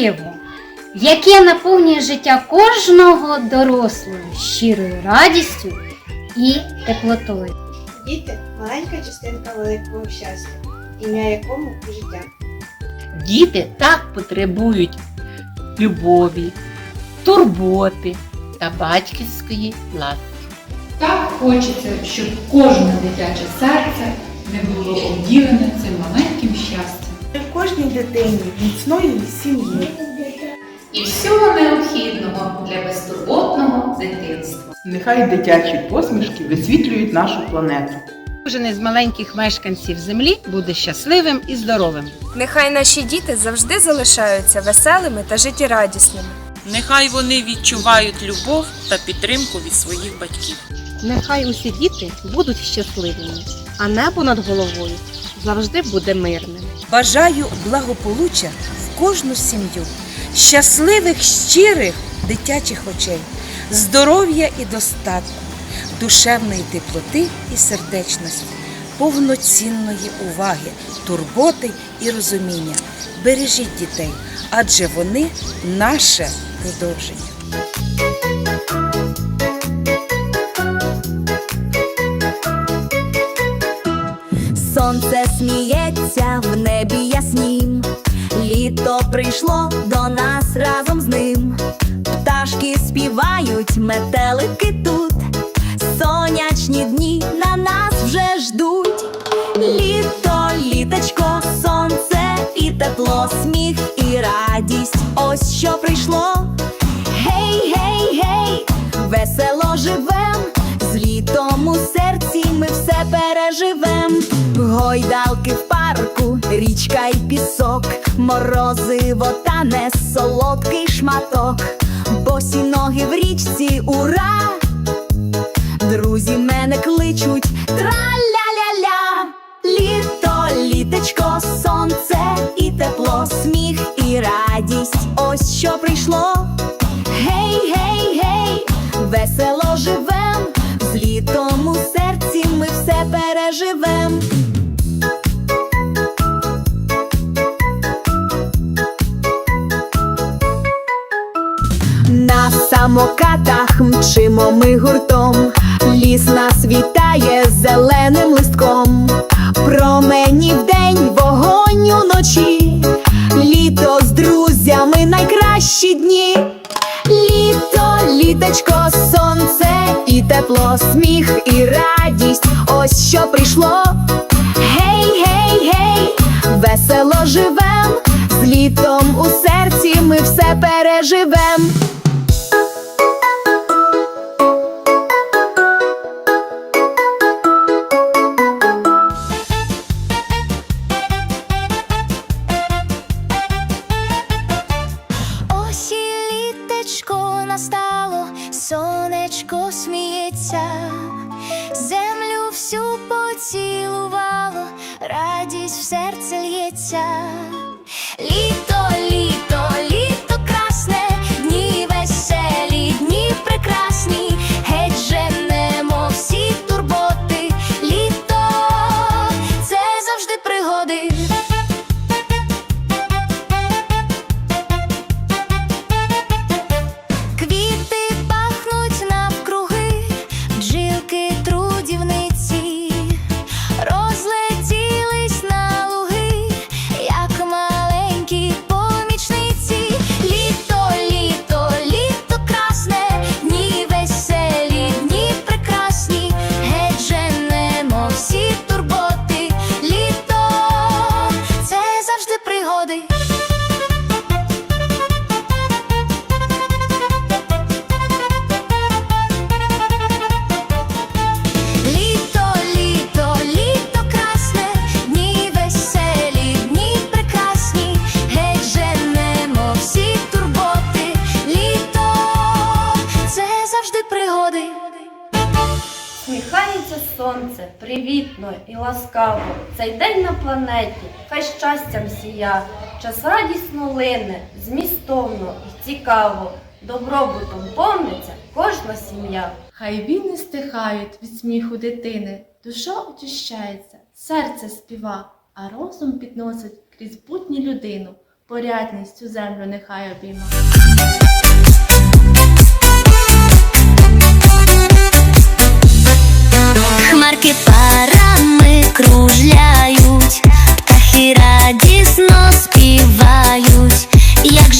диво, яке наповнює життя кожного дорослого щирою радістю і теплотою. Діти маленька частинка великого щастя, ім'я якому життя. Діти так потребують любові, турботи та батьківської ласки. Так хочеться, щоб кожне дитяче серце не було обділене цим маленьким щастям. Кожній дитині міцної сім'ї. І всього необхідного для безтурботного дитинства. Нехай дитячі посмішки висвітлюють нашу планету. Кожен із маленьких мешканців землі буде щасливим і здоровим. Нехай наші діти завжди залишаються веселими та життєрадісними. Нехай вони відчувають любов та підтримку від своїх батьків. Нехай усі діти будуть щасливими, а небо над головою завжди буде мирним. Бажаю благополуччя в кожну сім'ю, щасливих, щирих дитячих очей, здоров'я і достатку, душевної теплоти і сердечності, повноцінної уваги, турботи і розуміння. Бережіть дітей, адже вони наше продовження. Прийшло до нас разом з ним. Пташки співають, метелики тут, сонячні дні на нас вже ждуть. Літо, літочко, сонце і тепло, сміх і радість. Ось що прийшло. Гей, гей, гей, весело живем, з літом у серці ми все переживем. Гойдалки в парку, річка й пісок, морозиво та не солодкий шматок, босі ноги в річці, ура! Друзі мене кличуть траля-ля-ля Літо, літечко, сонце і тепло, сміх і радість. Ось що прийшло. Гей, гей, гей, весело живем, з літом у серці ми все переживем. На самокатах мчимо ми гуртом, ліс нас вітає зеленим листком, промені вдень, вогонь уночі, літо з друзями найкращі дні. Літо, літочко, сонце і тепло, сміх і радість. Ось що прийшло. Гей, гей, гей, весело живем, з літом у серці ми все переживем. Настало, сонечко сміється, землю всю поцілувало, радість в серце лється. Сонце, привітно і ласкаво. Цей день на планеті, хай щастям сія, час радісно лине, змістовно і цікаво. Добробутом повниться кожна сім'я. Хай війни стихають від сміху дитини, душа очищається, серце співа, а розум підносить крізь будні людину. порядність цю землю нехай обійма. Хмарки парами кружляють, птахи радісно співають, як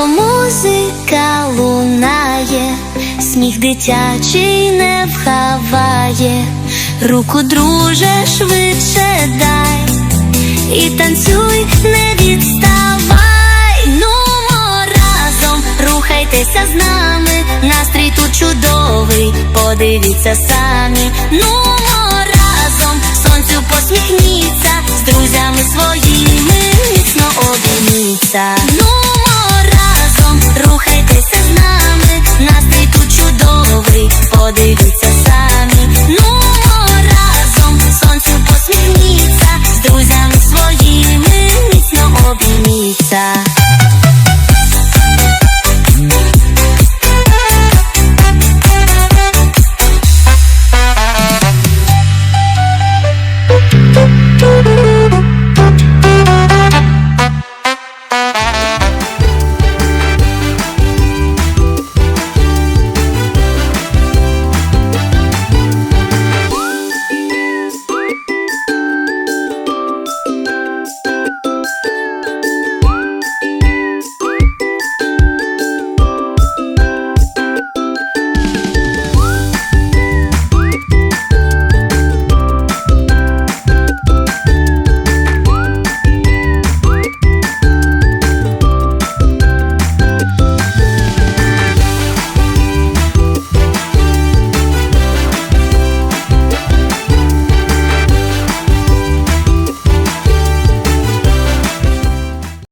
Дзвінко музика лунає, сміх дитячий не вхаває, руку друже швидше дай, і танцюй, не відставай, нумо разом, рухайтеся з нами, настрій тут чудовий, подивіться самі, нумо разом, сонцю посміхніться, з друзями своїми міцно обійміться. Нумо